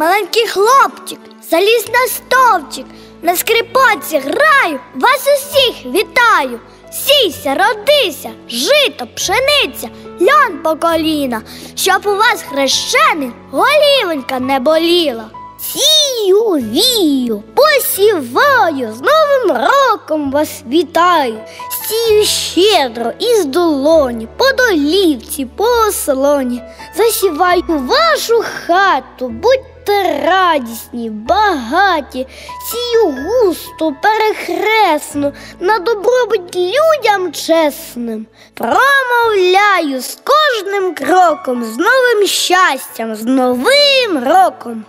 маленький хлопчик, заліз на стовпчик, на скрипоці граю, вас усіх вітаю. Сійся, родися, жито, пшениця, льон по коліна, щоб у вас хрещений голівенька не боліла. Сію, вію, посіваю, з Новим роком вас вітаю. Сію щедро із долоні, по долівці, по ослоні. Засіваю вашу хату, будьте радісні, багаті, сію густо, перехресно, на добробут людям чесним. Промовляю з кожним кроком, з новим щастям, з новим роком.